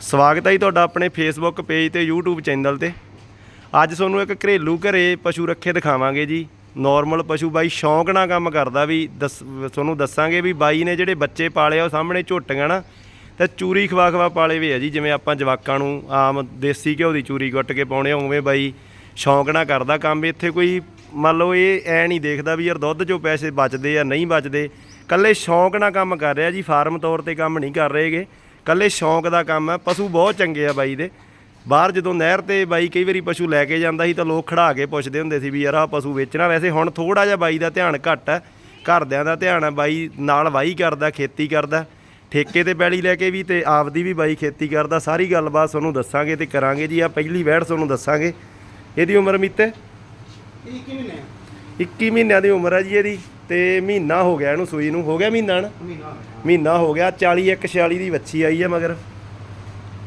ਸਵਾਗਤ ਹੈ ਜੀ ਤੁਹਾਡਾ ਆਪਣੇ ਫੇਸਬੁੱਕ ਪੇਜ ਤੇ YouTube ਚੈਨਲ ਤੇ। ਅੱਜ ਤੁਹਾਨੂੰ ਇੱਕ ਘਰੇਲੂ ਘਰੇ ਪਸ਼ੂ ਰੱਖੇ ਦਿਖਾਵਾਂਗੇ ਜੀ। ਨਾਰਮਲ ਪਸ਼ੂ ਬਾਈ ਸ਼ੌਂਕ ਨਾਲ ਕੰਮ ਕਰਦਾ ਵੀ ਦੱਸ, ਤੁਹਾਨੂੰ ਦੱਸਾਂਗੇ ਵੀ ਬਾਈ ਨੇ ਜਿਹੜੇ ਬੱਚੇ ਪਾਲੇ ਆ ਉਹ ਸਾਹਮਣੇ ਝੋਟੀਆਂ ਨਾ, ਤੇ ਚੂਰੀ ਖਵਾ ਖਵਾ ਪਾਲੇ ਵੀ ਆ ਜੀ, ਜਿਵੇਂ ਆਪਾਂ ਜਵਾਕਾਂ ਨੂੰ ਆਮ ਦੇਸੀ ਘਿਓ ਦੀ ਚੂਰੀ ਗੁੱਟ ਕੇ ਪਾਉਣੇ ਉਵੇਂ ਬਾਈ ਸ਼ੌਂਕ ਨਾਲ ਕਰਦਾ ਕੰਮ। ਇੱਥੇ ਕੋਈ ਮੰਨ ਲਓ ਇਹ ਐ ਨਹੀਂ ਦੇਖਦਾ ਵੀ ਯਾਰ ਦੁੱਧ ਚੋਂ ਪੈਸੇ ਬਚਦੇ ਆ, ਨਹੀਂ ਬਚਦੇ। ਕੱਲੇ ਸ਼ੌਂਕ ਨਾਲ ਕੰਮ ਕਰ ਰਿਹਾ ਜੀ, ਫਾਰਮ ਤੌਰ ਤੇ ਕੰਮ ਨਹੀਂ ਕਰ ਰਹੇਗੇ ਕੱਲੇ ਸ਼ੌਂਕ ਦਾ ਕੰਮ ਹੈ ਪਸ਼ੂ ਬਹੁਤ ਚੰਗੇ ਆ ਬਾਈ ਦੇ। ਬਾਹਰ ਜਦੋਂ ਨਹਿਰ ਤੇ ਬਾਈ ਕਈ ਵਾਰੀ ਪਸ਼ੂ ਲੈ ਕੇ ਜਾਂਦਾ ਸੀ ਤਾਂ ਲੋਕ ਖੜਾ ਕੇ ਪੁੱਛਦੇ ਹੁੰਦੇ ਸੀ ਵੀ ਯਾਰ ਆਹ ਪਸ਼ੂ ਵੇਚਣਾ। ਵੈਸੇ ਹੁਣ ਥੋੜਾ ਜਿਹਾ ਬਾਈ ਦਾ ਧਿਆਨ ਘੱਟ ਹੈ ਘਰਦਿਆਂ ਦਾ ਧਿਆਨ ਹੈ ਬਾਈ ਨਾਲ ਵਾਹੀ ਕਰਦਾ ਖੇਤੀ ਕਰਦਾ। ਠੇਕੇ ਤੇ ਪੈਲੀ ਲੈ ਕੇ ਵੀ ਤੇ ਆਪਦੀ ਵੀ ਬਾਈ ਖੇਤੀ ਕਰਦਾ ਸਾਰੀ ਗੱਲਬਾਤ ਤੁਹਾਨੂੰ ਦੱਸਾਂਗੇ ਤੇ ਕਰਾਂਗੇ ਜੀ ਆ ਪਹਿਲੀ ਵਹਿੜ ਤੁਹਾਨੂੰ ਦੱਸਾਂਗੇ। ਇਹਦੀ ਉਮਰ ਮਿੱਤੇ? 21 ਮਹੀਨੇ 21 ਮਹੀਨਿਆਂ ਦੀ ਉਮਰ ਹੈ ਜੀ ਇਹਦੀ ਤੇ ਮਹੀਨਾ ਹੋ ਗਿਆ ਇਹਨੂੰ ਸੂਈ ਨੂੰ। ਹੋ ਗਿਆ ਮਹੀਨਾ ਨਾ? ਮਹੀਨਾ ਮਹੀਨਾ ਹੋ ਗਿਆ 40 ਇੱਕ 46 ਦੀ ਵੱਛੀ ਆਈ ਹੈ ਮਗਰ।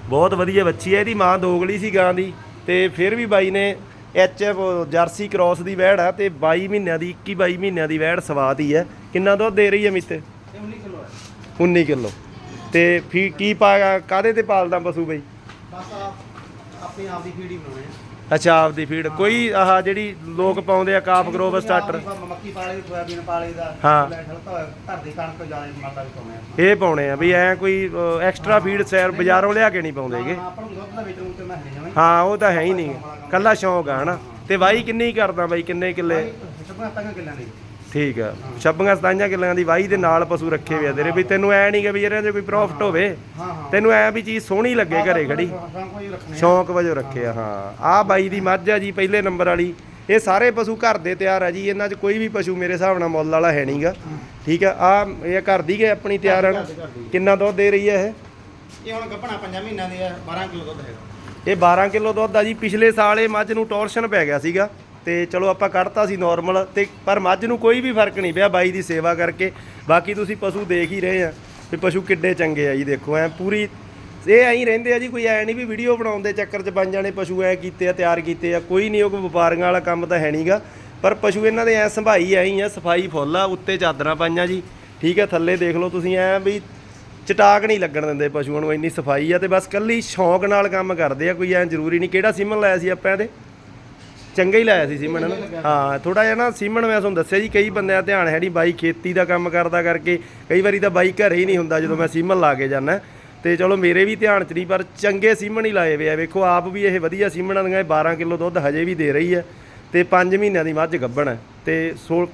ਬਹੁਤ ਵਧੀਆ ਵੱਛੀ ਹੈ ਇਹਦੀ ਮਾਂ ਦੋਗਲੀ ਸੀ ਗਾਂ ਦੀ ਤੇ ਫਿਰ ਵੀ ਬਾਈ ਨੇ ਐਚ ਐਫ ਜਰਸੀ ਕ੍ਰਾਸ ਦੀ ਵਹਿੜ ਆ ਤੇ 22 ਮਹੀਨਿਆਂ ਦੀ 21 22 ਮਹੀਨਿਆਂ ਦੀ ਵਹਿੜ ਸਵਾਤੀ ਹੈ ਕਿੰਨਾ ਦੁੱਧ ਦੇ ਰਹੀ ਹੈ ਮਿੱਤੇ ਇਹ 19 ਕਿਲੋ ਹੈ। 19 ਕਿਲੋ। ਤੇ ਫੀ ਕੀ ਪਾ ਕਾਦੇ ਤੇ ਪਾਲਦਾ ਪਸ਼ੂ ਬਈ? ਬਸ ਆਪ ਆਪਣੀ ਆਪ ਦੀ ਫੀਡ ਹੀ ਬਣਾਉਣੇ ਆ। ਅੱਛਾ ਆਪਦੀ ਫੀਡ ਕੋਈ ਆਹ ਜਿਹੜੀ ਲੋਕ ਪਾਉਂਦੇ ਆ ਕਾਫ ਗਰੋਵ ਸਟਾਰਟਰ ਮੱਕੀ ਪਾਲੇ ਸੋਇਆਬੀਨ ਪਾਲੇ ਦਾ ਹਾਂ। ਲੈ ਛਲਤਾ ਘਰ ਦੀ ਕਣਕ ਜਾਣੇ ਮਾਤਾ ਵੀ ਪਾਉਣੇ ਆ ਇਹ ਪਾਉਣੇ ਆ ਵੀ ਐ ਕੋਈ ਐਕਸਟਰਾ ਫੀਡ ਸੈਰ ਬਾਜ਼ਾਰੋਂ ਲਿਆ ਕੇ ਨਹੀਂ ਪਾਉਂਦੇਗੇ ਹਾਂ, ਆਪਾਂ ਨੂੰ ਦੁੱਧ ਦਾ ਵੇਚਣ ਉੱਤੇ ਮੈਂ ਹਲੇ ਜਾਵਾਂ ਹਾਂ ਉਹ ਤਾਂ ਹੈ ਹੀ ਨਹੀਂ। ਕੱਲਾ ਸ਼ੌਂਕ ਆ ਹਨਾ। ਤੇ ਵਾਈ ਕਿੰਨੀ ਕਰਦਾ ਬਾਈ ਕਿੰਨੇ ਕਿੱਲੇ? ਸਭਾ ਤਾਂ ਕਿੱਲਾਂ ਦੀ ਠੀਕ ਆ। ਛੱਬੀਆਂ ਸਤਾਈਆਂ ਕਿੱਲਿਆਂ ਦੀ ਵਾਈ ਦੇ ਨਾਲ ਪਸ਼ੂ ਰੱਖੇ ਹੋਏ ਆ ਤੇਰੇ। ਵੀ ਤੈਨੂੰ ਐ ਨਹੀਂ ਕਿ ਵੀ ਇਹਨਾਂ 'ਚ ਕੋਈ ਪ੍ਰੋਫਿਟ ਹੋਵੇ। ਹਾਂ ਹਾਂ। ਤੈਨੂੰ ਐ ਵੀ ਚੀਜ਼ ਸੋਹਣੀ ਲੱਗੇ ਘਰੇ ਖੜੀ। ਹਾਂ ਆ। ਸ਼ੌਂਕ ਵਜੋਂ ਰੱਖੇ ਆ ਹਾਂ। ਆਹ ਬਾਈ ਦੀ ਮੱਝ ਆ ਜੀ ਪਹਿਲੇ ਨੰਬਰ ਵਾਲੀ। ਇਹ ਸਾਰੇ ਪਸ਼ੂ ਘਰ ਦੇ ਤਿਆਰ ਆ ਜੀ। ਇਹਨਾਂ 'ਚ ਕੋਈ ਵੀ ਪਸ਼ੂ ਮੇਰੇ ਹਿਸਾਬ ਨਾਲ ਮੁੱਲ ਵਾਲਾ ਹੈ ਨਹੀਂਗਾ। ਠੀਕ ਆ ਆ ਇਹ ਘਰ ਦੀ ਗਏ ਆਪਣੀ ਤਿਆਰ ਆ? ਨਾ? ਘਰ ਦੀ, ਘਰ ਦੀ। ਕਿੰਨਾ ਦੁੱਧ ਦੇ ਰਹੀ ਹੈ ਇਹ? ਇਹ ਹੁਣ ਗੱਪਣਾ 5 ਮਹੀਨਿਆਂ ਦੇ ਆ 12 ਕਿਲੋ ਦੁੱਧ ਹੈਗਾ। ਇਹ 12 ਕਿਲੋ ਦੁੱਧ ਆ ਜੀ। ਪਿਛਲੇ ਸਾਲ ਇਹ ਮੱਝ ਨੂੰ ਟੌਰਸ਼ਨ ਪੈ ਗਿਆ ਸੀਗਾ। ਤੇ ਚਲੋ ਆਪਾਂ ਕੱਢਤਾ ਸੀ ਨਾਰਮਲ ਤੇ ਪਰ ਮੱਝ ਨੂੰ ਕੋਈ ਵੀ ਫ਼ਰਕ ਨਹੀਂ ਪਿਆ ਬਾਈ ਦੀ ਸੇਵਾ ਕਰਕੇ। ਬਾਕੀ ਤੁਸੀਂ ਪਸ਼ੂ ਦੇਖ ਹੀ ਰਹੇ ਆ ਵੀ ਪਸ਼ੂ ਕਿੱਡੇ ਚੰਗੇ ਆ ਜੀ, ਦੇਖੋ, ਐ ਪੂਰੀ ਇਹ ਐਂ ਹੀ ਰਹਿੰਦੇ ਆ ਜੀ, ਕੋਈ ਐ ਨਹੀਂ ਵੀ ਵੀਡੀਓ ਬਣਾਉਣ ਦੇ ਚੱਕਰ 'ਚ ਬਣ ਜਾਣੇ, ਪਸ਼ੂ ਐ ਕੀਤੇ ਆ, ਤਿਆਰ ਕੀਤੇ ਆ, ਕੋਈ ਨਹੀਂ, ਉਹ ਕੋਈ ਵਪਾਰੀਆਂ ਵਾਲਾ ਕੰਮ ਤਾਂ ਹੈ ਨਹੀਂਗਾ ਪਰ ਪਸ਼ੂ ਇਹਨਾਂ ਦੇ ਐ ਸੰਭਾਈ ਐ ਹੀ ਆ, ਸਫ਼ਾਈ ਫੁੱਲ ਆ, ਉੱਤੇ ਚਾਦਰਾਂ ਪਾਈਆਂ ਜੀ, ਠੀਕ ਆ, ਥੱਲੇ ਦੇਖ ਲਓ ਤੁਸੀਂ, ਐ ਵੀ ਚਟਾਕ ਨਹੀਂ ਲੱਗਣ ਦਿੰਦੇ ਪਸ਼ੂਆਂ ਨੂੰ, ਇੰਨੀ ਸਫ਼ਾਈ ਆ ਤੇ ਬਸ ਕੱਲੀ ਸ਼ੌਂਕ ਨਾਲ ਕੰਮ ਕਰਦੇ ਆ, ਕੋਈ ਐ ਜ਼ਰੂਰੀ ਨਹੀਂ, ਕਿਹੜਾ ਸੀਮਨ ਲਾਇਆ ਸੀ ਆਪਾਂ ਇਹਦੇ? ਚੰਗਾ ਹੀ ਲਾਇਆ ਸੀ ਸੀਮਨ ਨਾ ਹਾਂ ਥੋੜਾ ਜਿਹਾ ਨਾ ਸੀਮਨ ਮੈਂ ਤੁਹਾਨੂੰ ਦੱਸਿਆ ਜੀ, ਕਈ ਬੰਦਿਆਂ ਦਾ ਧਿਆਨ ਹੈ ਨਹੀਂ ਬਾਈ ਖੇਤੀ ਦਾ ਕੰਮ ਕਰਦਾ ਕਰਕੇ, ਕਈ ਵਾਰੀ ਤਾਂ ਬਾਈ ਘਰੇ ਹੀ ਨਹੀਂ ਹੁੰਦਾ ਜਦੋਂ ਮੈਂ ਸੀਮਨ ਲਾ ਕੇ ਜਾਂਦਾ। ਤੇ ਚਲੋ ਮੇਰੇ ਵੀ ਧਿਆਨ ਚ ਨਹੀਂ, ਪਰ ਚੰਗੇ ਸੀਮਨ ਹੀ ਲਾਏ ਵੇ ਆ। ਵੇਖੋ, ਆਪ ਵੀ ਇਹ ਵਧੀਆ ਸੀਮਨਾਂ ਦੀਆਂ ਇਹ 12 ਕਿਲੋ ਦੁੱਧ ਹਜੇ ਵੀ ਦੇ ਰਹੀ ਹੈ ਤੇ 5 ਮਹੀਨਿਆਂ ਦੀ ਮੱਝ ਗੱਭਣ ਹੈ। ਤੇ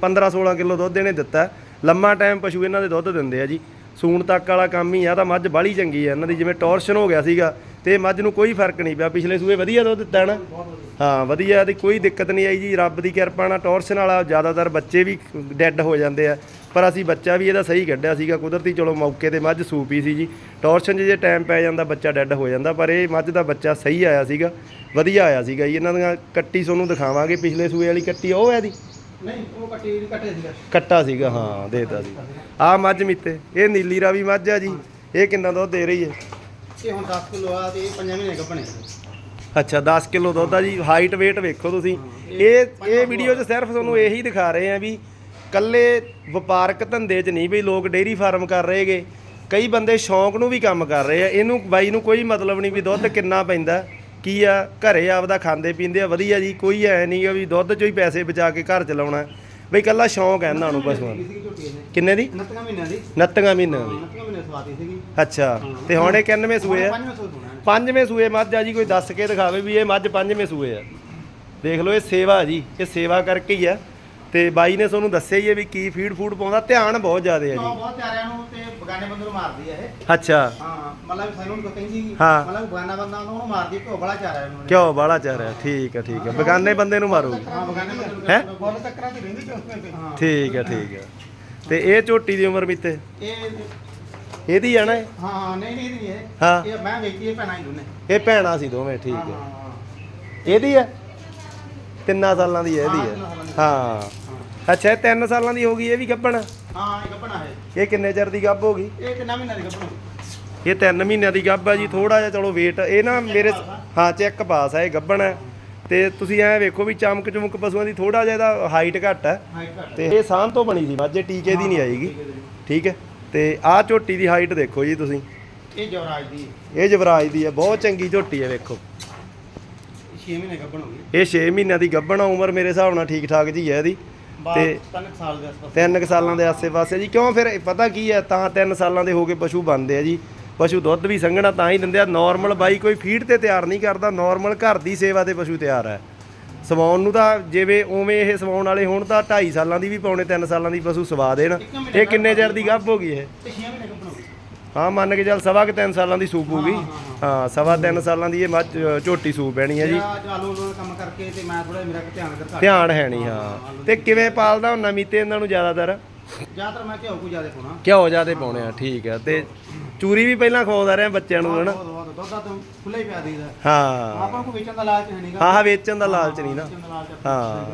15 16 ਕਿਲੋ ਦੁੱਧ ਇਹਨੇ ਦਿੱਤਾ ਲੰਮਾ ਟਾਈਮ ਪਸ਼ੂ ਇਹਨਾਂ ਦੇ ਦੁੱਧ ਦਿੰਦੇ ਆ ਜੀ। ਸੂਣ ਤੱਕ ਵਾਲਾ ਕੰਮ ਹੀ ਆ, ਤਾਂ ਮੱਝ ਬਾਹਲੀ ਚੰਗੀ ਆ ਇਹਨਾਂ ਦੀ ਜਿਵੇਂ ਟੋਰਸ਼ਨ ਹੋ ਗਿਆ ਸੀਗਾ ਤੇ ਮੱਝ ਨੂੰ ਕੋਈ ਫ਼ਰਕ ਨਹੀਂ ਪਿਆ ਪਿਛਲੇ ਸੂਏ ਵਧੀਆ ਦੁੱਧ ਦਿੱਤਾ ਨਾ? ਹਾਂ ਵਧੀਆ ਤੇ ਕੋਈ ਦਿੱਕਤ ਨਹੀਂ ਆਈ ਜੀ ਰੱਬ ਦੀ ਕਿਰਪਾ ਨਾਲ ਟੌਰਸ਼ਨ ਵਾਲਾ ਜ਼ਿਆਦਾਤਰ ਬੱਚੇ ਵੀ ਡੈੱਡ ਹੋ ਜਾਂਦੇ ਆ ਪਰ ਅਸੀਂ ਬੱਚਾ ਵੀ ਇਹਦਾ ਸਹੀ ਕੱਢਿਆ ਸੀਗਾ ਕੁਦਰਤੀ ਚਲੋ ਮੌਕੇ ਤੇ ਮੱਝ ਸੂਪੀ ਸੀ ਜੀ। ਟੌਰਸ਼ਨ 'ਚ ਜੇ ਟਾਈਮ ਪੈ ਜਾਂਦਾ ਬੱਚਾ ਡੈੱਡ ਹੋ ਜਾਂਦਾ ਪਰ ਇਹ ਮੱਝ ਦਾ ਬੱਚਾ ਸਹੀ ਆਇਆ ਸੀਗਾ ਵਧੀਆ ਆਇਆ ਸੀਗਾ ਜੀ। ਇਹਨਾਂ ਦੀਆਂ ਕੱਟੀ ਤੁਹਾਨੂੰ ਦਿਖਾਵਾਂਗੇ ਪਿਛਲੇ ਸੂਏ ਵਾਲੀ ਕੱਟੀ ਉਹ ਹੈ ਦੀ? ਨਹੀਂ ਉਹ ਕੱਟੀ ਕੱਟੇ ਸੀਗਾ। ਕੱਟਾ ਸੀਗਾ ਹਾਂ ਦੇਤਾ ਸੀ। ਆ ਮੱਝ ਮਿੱਤੇ ਇਹ ਨੀਲੀ ਰਾਵੀ ਮੱਝ ਆ ਜੀ ਇਹ ਕਿੰਨਾ ਦੁੱਧ ਦੇ ਰਹੀ ਹੈ? ਇਹ ਹੁਣ 10 ਕਿਲੋ ਆ ਤੇ 5 ਮਹੀਨੇ ਗੱਪਣੇ ਅੱਛਾ 10 ਕਿਲੋ ਦੁੱਧ ਆ ਜੀ। ਹਾਈਟ weight ਵੇਖੋ ਤੁਸੀਂ। ਇਹ ਇਹ ਵੀਡੀਓ 'ਚ ਸਿਰਫ ਤੁਹਾਨੂੰ ਇਹੀ ਦਿਖਾ ਰਹੇ ਆ ਵੀ ਕੱਲੇ ਵਪਾਰਕ ਧੰਦੇ 'ਚ ਨਹੀਂ ਵੀ ਲੋਕ ਡੇਅਰੀ ਫਾਰਮ ਕਰ ਰਹੇਗੇ ਕਈ ਬੰਦੇ ਸ਼ੌਂਕ ਨੂੰ ਵੀ ਕੰਮ ਕਰ ਰਹੇ ਆ। ਇਹਨੂੰ ਬਾਈ ਨੂੰ ਕੋਈ ਮਤਲਬ ਨਹੀਂ ਵੀ ਦੁੱਧ ਕਿੰਨਾ ਪੈਂਦਾ। ਕੀ ਆ? ਘਰੇ ਆਪਦਾ ਖਾਂਦੇ ਪੀਂਦੇ ਆ ਵਧੀਆ ਜੀ। ਕੋਈ ਐ ਨਹੀਂ ਗਾ ਵੀ ਦੁੱਧ 'ਚੋਂ ਹੀ ਪੈਸੇ ਬਚਾ ਕੇ ਘਰ ਚਲਾਉਣਾ। ਬਈ ਕੱਲਾ ਸ਼ੌਂਕ ਹੈ ਇਹਨਾਂ ਨੂੰ ਪਸ਼ੂਆਂ ਕਿੰਨੇ ਦੀ? 29 ਮਹੀਨਿਆਂ ਦੀ। 29 ਮਹੀਨਿਆਂ ਦੀ। 29 ਮਹੀਨੇ ਸਵਾਤੀ ਸੀਗੀ। ਅੱਛਾ ਤੇ ਹੁਣ ਇਹ ਕਿੰਨਵੇਂ ਸੂਏ ਆ? ਪੰਜਵੇਂ ਸੂਏ ਹੋਣਾ ਪੰਜਵੇਂ ਸੂਏ ਮੱਝ ਆ ਜੀ ਕੋਈ ਦੱਸ ਕੇ ਦਿਖਾਵੇ ਵੀ ਇਹ ਮੱਝ ਪੰਜਵੇਂ ਸੂਏ ਆ। ਦੇਖ ਲਓ ਇਹ ਸੇਵਾ ਜੀ ਇਹ ਸੇਵਾ ਕਰਕੇ ਹੀ ਆ। ਤੇ ਬਾਈ ਨੇ ਤੁਹਾਨੂੰ ਦੱਸਿਆ ਹੀ ਹੈ ਵੀ ਕੀ ਫੀਡ ਫੂਡ ਪਾਉਂਦਾ ਧਿਆਨ ਬਹੁਤ ਜ਼ਿਆਦਾ ਹੈ ਹਾਂ ਜੀ ਬਹੁਤ ਪਿਆਰਿਆਂ ਨੂੰ ਤੇ ਬਗਾਨੇ ਬੰਦੇ ਨੂੰ ਮਾਰਦੀ ਆ ਇਹ। ਅੱਛਾ। ਹਾਂ ਮਤਲਬ ਸਾਨੂੰ ਕੋ ਕਹਿੰਦੀ ਸੀ ਹਾਂ। ਮਤਲਬ ਬਗਾਨਾ ਬੰਦਾ ਉਹਨੂੰ ਮਾਰਦੀ ਘਿਓ ਬੜਾ ਚਾਰਿਆ ਉਹਨੂੰ ਕਿਉਂ ਬਾਲਾ ਚੱਲ ਰਿਹਾ ਠੀਕ ਹੈ ਠੀਕ ਹੈ। ਬਗਾਨੇ ਬੰਦੇ ਨੂੰ ਮਾਰੂਗੀ। ਹਾਂ ਬਗਾਨੇ ਬੰਦੇ ਨੂੰ ਹੈਂ? ਬਹੁਤ ਟੱਕਰਾਂ ਦੀ ਰਹਿੰਦੀ ਚੌਂਕੇ ਤੇ ਹਾਂ ਠੀਕ ਹੈ ਠੀਕ ਹੈ। ਤੇ ਇਹ ਝੋਟੀ ਦੀ ਉਮਰ ਮਿੱਤੇ ਇਹ ਇਹਦੀ ਆ ਨਾ ਇਹ? ਹਾਂ ਨਹੀਂ ਨਹੀਂ ਨਹੀਂ ਇਹ। ਹਾਂ। ਇਹ ਮੈਂ ਵੇਖੀ ਇਹ ਭੈਣਾਂ ਹੀ ਦੋਨੇ। ਇਹ ਭੈਣਾਂ ਸੀ ਦੋਵੇਂ ਠੀਕ ਹਾਂ, ਇਹਦੀ ਹੈ ਤਿੰਨਾਂ ਸਾਲਾਂ ਦੀ ਹੈ ਇਹਦੀ ਹਾਂ, ਹੈ। ਅੱਛਾ ਇਹ ਤਿੰਨ ਸਾਲਾਂ ਦੀ ਹੋ ਗਈ ਇਹ ਵੀ ਗੱਭਣ ਹਾਂ ਇਹ ਗੱਪਣਾ ਹੈ ਇਹ। ਕਿੰਨੇ ਚਿਰ ਦੀ ਗੱਭ ਹੋ ਗਈ? ਇਹ ਕਿੰਨਾ ਮਹੀਨਾ ਦੀ ਗੱਪਣਾ ਇਹ 3 ਮਹੀਨਿਆਂ ਦੀ ਗੱਭ ਆ ਜੀ ਥੋੜਾ ਜਿਹਾ ਚਲੋ weight ਇਹ ਨਾ ਮੇਰੇ ਹਾਂ ਚੈੱਕ ਪਾਸ ਆ ਇਹ ਗੱਭਣ ਹੈ ਤੇ ਤੁਸੀਂ ਐ ਵੇਖੋ ਵੀ ਚਮਕ ਚਮਕ ਪਸ਼ੂਆਂ ਦੀ ਥੋੜਾ ਜਿਹਾ ਇਹਦਾ ਹਾਈਟ ਘੱਟ ਹੈ ਹਾਈਟ ਘੱਟ ਤੇ ਇਹ ਸਾਂਭ ਤੋਂ ਬਣੀ ਸੀ ਮੱਝੇ ਟੀਕੇ ਦੀ ਨਹੀਂ ਆਏਗੀ ਠੀਕ ਹੈ। ਤੇ ਆਹ ਝੋਟੀ ਦੀ ਹਾਈਟ ਦੇਖੋ ਜੀ ਤੁਸੀਂ। ਇਹ ਜਵਰਾਜ ਦੀ ਹੈ। ਇਹ ਜਵਰਾਜ ਦੀ ਹੈ ਬਹੁਤ ਚੰਗੀ ਝੋਟੀ ਹੈ ਵੇਖੋ। ਇਹ 6 ਮਹੀਨੇ ਗੱਭਣ ਹੋ ਗਈ। ਇਹ 6 ਮਹੀਨਿਆਂ ਦੀ ਗੱਭਣ ਆ, ਉਮਰ ਮੇਰੇ ਹਿਸਾਬ ਨਾਲ ਠੀਕ ਠਾਕ ਜੀ ਹੈ ਇਹਦੀ। ਤੇ- ਤਿੰਨ ਕੁ ਸਾਲ ਦੇ ਆਸ-ਪਾਸ। ਤਿੰਨ ਕੁ ਸਾਲਾਂ ਦੇ ਆਸੇ-ਪਾਸੇ ਜੀ ਕਿਉਂ ਫਿਰ ਪਤਾ ਕੀ ਹੈ ਤਾਂ ਤਿੰਨ ਸਾਲਾਂ ਦੇ ਹੋ ਕੇ ਪਸ਼ੂ ਬਣਦੇ ਆ ਜੀ। ਪਸ਼ੂ ਦੁੱਧ ਵੀ ਸੰਘਣਾ ਤਾਂ ਹੀ ਦਿੰਦੇ ਆ। ਨਾਰਮਲ ਬਾਈ ਕੋਈ ਫੀਡ ਤੇ ਤਿਆਰ ਨਹੀਂ ਕਰਦਾ ਨਾਰਮਲ ਘਰ ਦੀ ਸੇਵਾ ਤੇ ਪਸ਼ੂ ਤਿਆਰ ਹੈ। ਸਵਾਉਣ ਨੂੰ ਤਾਂ ਜਿਵੇਂ ਉਵੇਂ ਇਹ ਸਵਾਉਣ ਵਾਲੇ ਹੋਣ ਤਾਂ 2.5 ਸਾਲਾਂ ਦੀ ਵੀ ਪੌਣੇ 3 ਸਾਲਾਂ ਦੀ ਪਸ਼ੂ ਸਵਾ ਦੇਣ। ਇਹ ਕਿੰਨੇ ਚਿਰ ਦੀ ਗੱਭ ਹੋ ਗਈ ਇਹ? ਤੇ 6 ਮਹੀਨੇ ਗੱਭਣ ਹੋ ਮੰਨ ਕੇ ਚੱਲ ਸਵਾ ਕਿ 3 ਸਾਲਾਂ ਦੀ ਸੂਪ ਹੋਊਗੀ ਹਾਂ, ਸਵਾ 3 ਸਾਲਾਂ ਦੀ ਇਹ ਮੱਝ ਝੋਟੀ ਸੂਪ ਪੈਣੀ ਹੈ ਜੀ। ਜਿਹੜਾ ਅੱਜ ਆਲੂ ਆਲੂ ਦਾ ਕੰਮ ਕਰਕੇ ਤੇ ਮੈਂ ਥੋੜਾ ਮੇਰਾ ਧਿਆਨ ਹੈ ਨਹੀਂ ਹਾਂ। ਤੇ ਕਿਵੇਂ ਪਾਲਦਾ ਹੁੰਦਾ ਮੀਤੇ ਇਹਨਾਂ ਨੂੰ ਜ਼ਿਆਦਾਤਰ? ਜ਼ਿਆਦਾਤਰ ਮੈਂ ਘਿਓ ਕੋ ਜ਼ਿਆਦਾ ਪਾਉਣਾ। ਘਿਓ ਜਿਆਦੇ ਪਾਉਣੇ ਆ ਠੀਕ ਹੈ। ਤੇ ਚੂਰੀ ਵੀ ਪਹਿਲਾਂ ਖਵਾਉਂਦਾ ਰਿਹਾ ਬੱਚਿਆਂ ਨੂੰ ਹਨਾ? ਬਹੁਤ ਬਹੁਤ। ਦੁੱਧ ਦਾ ਤਾਂ ਖੁੱਲਾ ਹੀ ਪਿਆ ਦੇਈਦਾ ਹਾਂ। ਆਪਾਂ ਨੂੰ ਵੇਚਣ ਦਾ ਲਾਲਚ ਹੈ ਨਹੀਂਗਾ। ਹਾਂ ਹਾਂ ਵੇਚਣ ਦਾ ਲਾਲਚ ਨਹੀਂ ਨਾ। ਹਾਂ।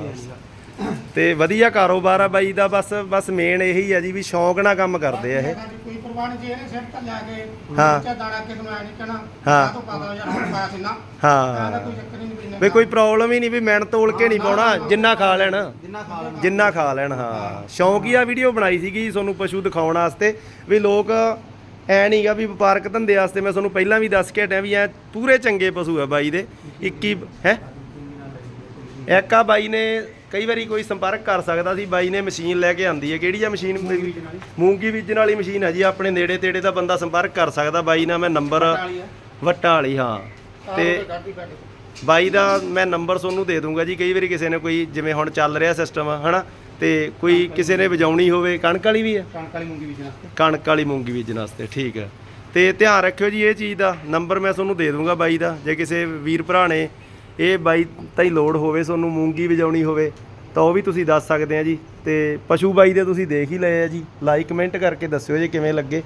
ਹਾਂ। ਤੇ ਵਧੀਆ ਕਾਰੋਬਾਰ ਆ ਬਾਈ ਦਾ ਬਸ ਬਸ ਮੇਨ ਇਹੀ ਆ ਜੀ ਵੀ ਸ਼ੌਂਕ ਨਾਲ ਕੰਮ ਕਰਦੇ ਆ ਇਹ। ਕੋਈ ਪਰਵਾਹ ਨਹੀਂ ਜੇ ਇਹਨੇ ਸਿਰ ਤੇ ਲੈ ਕੇ ਹਾਂ। ਚਾ ਦਾਣਾ ਕਿਸ ਨੂੰ ਐ ਨਹੀਂ ਕਹਿਣਾ ਹਾਂ। ਆਹ ਤੋਂ ਪਤਾ ਯਾਰ ਹੁਣ ਪਾਇਆ ਸੀ ਨਾ। ਹਾਂ। ਇਹਦਾ ਕੋਈ ਚੱਕਰ ਹੀ ਨਹੀਂ ਪੈਂਦਾ ਵੀ ਕੋਈ ਪ੍ਰੋਬਲਮ ਹੀ ਨਹੀਂ ਵੀ ਮਿਹਨਤ ਤੋਲ ਕੇ ਨਹੀਂ ਪਾਉਣਾ ਜਿੰਨਾ ਖਾ ਲੈਣ। ਜਿੰਨਾ ਖਾ ਲੈਣਾ। ਜਿੰਨਾ ਖਾ ਲੈਣ ਹਾਂ। ਸ਼ੌਂਕੀਆ ਵੀਡੀਓ ਬਣਾਈ ਸੀਗੀ ਤੁਹਾਨੂੰ ਪਸ਼ੂ ਦਿਖਾਉਣ ਵਾਸਤੇ। ਵੀ ਲੋਕ ਐ ਨਹੀਂਗਾ ਵੀ ਵਪਾਰਕ ਧੰਦੇ ਵਾਸਤੇ ਮੈਂ ਤੁਹਾਨੂੰ ਪਹਿਲਾਂ ਵੀ ਦੱਸ ਕੇ ਹਟਿਆ ਵੀ ਐ ਪੂਰੇ ਚੰਗੇ ਪਸ਼ੂ ਆ ਬਾਈ ਦੇ। 21 ਹੈ? ਇੱਕ ਆ ਬਾਈ ਨੇ ਕਈ ਵਾਰੀ ਕੋਈ ਸੰਪਰਕ ਕਰ ਸਕਦਾ ਸੀ ਬਾਈ ਨੇ ਮਸ਼ੀਨ ਲੈ ਕੇ ਆਂਦੀ ਹੈ। ਕਿਹੜੀ ਆ ਮਸ਼ੀਨ? ਮੂੰਗੀ ਬੀਜਣ ਵਾਲੀ ਮਸ਼ੀਨ ਹੈ ਜੀ ਆਪਣੇ ਨੇੜੇ ਤੇੜੇ ਦਾ ਬੰਦਾ ਸੰਪਰਕ ਕਰ ਸਕਦਾ। ਬਾਈ ਨਾਲ ਮੈਂ ਨੰਬਰ ਵੱਟਾਂ ਵਾਲੀ ਹਾਂ। ਤੇ ਬਾਈ ਦਾ ਮੈਂ ਨੰਬਰ ਤੁਹਾਨੂੰ ਦੇ ਦੂੰਗਾ ਜੀ ਕਈ ਵਾਰੀ ਕਿਸੇ ਨੇ ਕੋਈ ਜਿਵੇਂ ਹੁਣ ਚੱਲ ਰਿਹਾ ਸਿਸਟਮ ਹਨਾ? ਤੇ ਕੋਈ ਕਿਸੇ ਨੇ ਵਜਾਉਣੀ ਹੋਵੇ ਕਣਕ ਵਾਲੀ ਵੀ ਹੈ? ਕਣਕ ਵਾਲੀ ਮੂੰਗੀ ਬੀਜਣਾ। ਕਣਕ ਵਾਲੀ ਮੂੰਗੀ ਬੀਜਣ ਵਾਸਤੇ ਠੀਕ ਹੈ। ਤੇ ਧਿਆਨ ਰੱਖਿਓ ਜੀ ਇਹ ਚੀਜ਼ ਦਾ ਨੰਬਰ ਮੈਂ ਤੁਹਾਨੂੰ ਦੇ ਦੂੰਗਾ ਬਾਈ ਦਾ ਜੇ ਕਿਸੇ ਵੀਰ ਭਰਾ ਨੇ ਇਹ ਬਾਈ ਤਾਂ ਹੀ ਲੋਡ ਹੋਵੇ ਤੁਹਾਨੂੰ ਮੂੰਗੀ ਵਜਾਉਣੀ ਹੋਵੇ ਤਾਂ ਉਹ ਵੀ ਤੁਸੀਂ ਦੱਸ ਸਕਦੇ ਆ ਜੀ। ਤੇ ਪਸ਼ੂ ਬਾਈ ਦੇ ਤੁਸੀਂ ਦੇਖ ਹੀ ਲਏ ਆ ਜੀ ਲਾਈਕ ਕਮੈਂਟ ਕਰਕੇ ਦੱਸਿਓ ਜੇ ਕਿਵੇਂ ਲੱਗੇ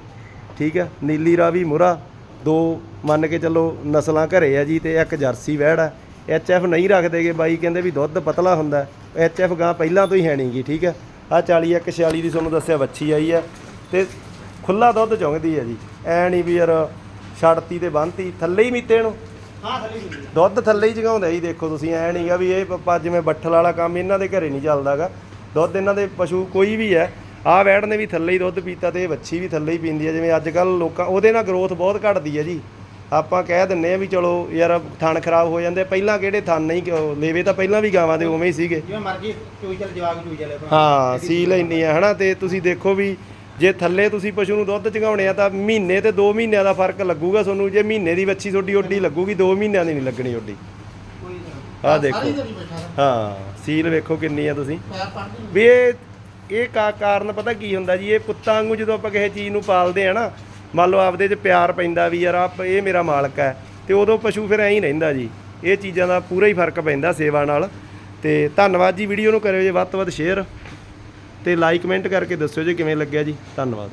ਠੀਕ ਹੈ। ਨੀਲੀ ਰਾਵੀ ਮੁਰਾ ਦੋ ਮੰਨ ਕੇ ਚੱਲੋ ਨਸਲਾਂ ਘਰੇ ਆ ਜੀ ਤੇ ਇੱਕ ਜਰਸੀ ਵੈੜ ਆ। ਐਚ ਐਫ ਨਹੀਂ ਰੱਖਦੇਗੇ ਬਾਈ ਕਹਿੰਦੇ ਵੀ ਦੁੱਧ ਪਤਲਾ ਹੁੰਦਾ। ਐਚ ਐਫ ਗਾਂ ਪਹਿਲਾਂ ਤੋਂ ਹੀ ਹੈ ਨਹੀਂਗੀ ਠੀਕ ਹੈ? ਆ 40 ਇੱਕ 46 ਦੀ ਤੁਹਾਨੂੰ ਦੱਸਿਆ ਵੱਛੀ ਆਈ ਆ ਤੇ ਖੁੱਲਾ ਦੁੱਧ ਚੁੰਗਦੀ ਆ ਜੀ। ਐ ਨਹੀਂ ਵੀ ਯਾਰ ਛੜਤੀ ਤੇ ਬੰਨਤੀ ਥੱਲੇ ਹੀ ਮੀਤੇ ਨੂੰ। ਹਾਂ ਥੱਲੇ ਬੀਜਣੀ ਦੁੱਧ ਥੱਲੇ ਹੀ ਜਗਾਉਂਦਾ ਜੀ ਦੇਖੋ ਤੁਸੀਂ ਐ ਨਹੀਂਗਾ ਵੀ ਇਹ ਪੱਪਾ ਜਿਵੇਂ ਬੱਠਲ ਵਾਲਾ ਕੰਮ ਇਹਨਾਂ ਦੇ ਘਰੇ ਨਹੀਂ ਚੱਲਦਾਗਾ ਦੁੱਧ ਇਹਨਾਂ ਦੇ ਪਸ਼ੂ ਕੋਈ ਵੀ ਹੈ। ਆਹ ਵੈੜ ਨੇ ਵੀ ਥੱਲੇ ਹੀ ਦੁੱਧ ਪੀਤਾ ਤੇ ਇਹ ਵੱਛੀ ਵੀ ਥੱਲੇ ਹੀ ਪੀਂਦੀ ਹੈ। ਜਿਵੇਂ ਅੱਜ ਕੱਲ ਲੋਕਾਂ ਉਹਦੇ ਨਾਲ ਗਰੋਥ ਬਹੁਤ ਘਟਦੀ ਹੈ ਜੀ। ਆਪਾਂ ਕਹਿ ਦਿੰਨੇ ਆ ਵੀ ਚਲੋ ਯਾਰ ਥਣ ਖਰਾਬ ਹੋ ਜਾਂਦੇ ਪਹਿਲਾਂ ਕਿਹੜੇ ਥਣ ਨਹੀਂ ਲੇਵੇ ਤਾਂ ਪਹਿਲਾਂ ਵੀ ਗਾਵਾਂ ਦੇ ਉਵੇਂ ਹੀ ਸੀਗੇ। ਜਿਵੇਂ ਮਰਜ਼ੀ ਚੋਈ ਚੱਲ ਜਵਾਗ ਚੋਈ ਚੱਲੇ ਹਾਂ ਸੀਲ ਇੰਨੀ ਆ ਹਨਾ ਤੇ ਤੁਸੀਂ ਦੇਖੋ ਵੀ ਜੇ ਥੱਲੇ ਤੁਸੀਂ ਪਸ਼ੂ ਨੂੰ ਦੁੱਧ ਚਗਾਉਣੇ ਆ ਤਾਂ ਮਹੀਨੇ ਤੇ 2 ਮਹੀਨਿਆਂ ਦਾ ਫ਼ਰਕ ਲੱਗੂਗਾ ਤੁਹਾਨੂੰ ਜੇ ਮਹੀਨੇ ਦੀ ਵੱਛੀ ਤੁਹਾਡੀ ਓਡੀ ਲੱਗੂਗੀ 2 ਮਹੀਨਿਆਂ ਦੀ ਨਹੀਂ ਲੱਗਣੀ ਓਡੀ। ਆਹ ਦੇਖੋ। ਹਾਂ ਸੀਲ ਵੇਖੋ ਕਿੰਨੀ ਆ ਤੁਸੀਂ। ਵੀ ਇਹ ਇਹ ਕਾ ਕਾਰਨ ਪਤਾ ਕੀ ਹੁੰਦਾ ਜੀ ਇਹ ਪੁੱਤਾਂ ਵਾਂਗੂ ਜਦੋਂ ਆਪਾਂ ਕਿਸੇ ਚੀਜ਼ ਨੂੰ ਪਾਲਦੇ ਆ ਨਾ ਮੰਨ ਲਓ ਆਪਦੇ 'ਚ ਪਿਆਰ ਪੈਂਦਾ ਵੀ ਯਾਰ ਆਪ ਇਹ ਮੇਰਾ ਮਾਲਕ ਹੈ, ਤੇ ਉਦੋਂ ਪਸ਼ੂ ਫਿਰ ਐਂ ਹੀ ਰਹਿੰਦਾ ਜੀ। ਇਹ ਚੀਜ਼ਾਂ ਦਾ ਪੂਰਾ ਹੀ ਫ਼ਰਕ ਪੈਂਦਾ ਸੇਵਾ ਨਾਲ। ਤੇ ਧੰਨਵਾਦ ਜੀ ਵੀਡੀਓ ਨੂੰ ਕਰਿਓ ਜੇ ਵੱਧ ਤੋਂ ਵੱਧ ਸ਼ੇਅਰ ਤੇ ਲਾਈਕ ਕਮੈਂਟ ਕਰਕੇ ਦੱਸਿਓ ਜੇ ਕਿਵੇਂ ਲੱਗਿਆ ਜੀ। ਧੰਨਵਾਦ।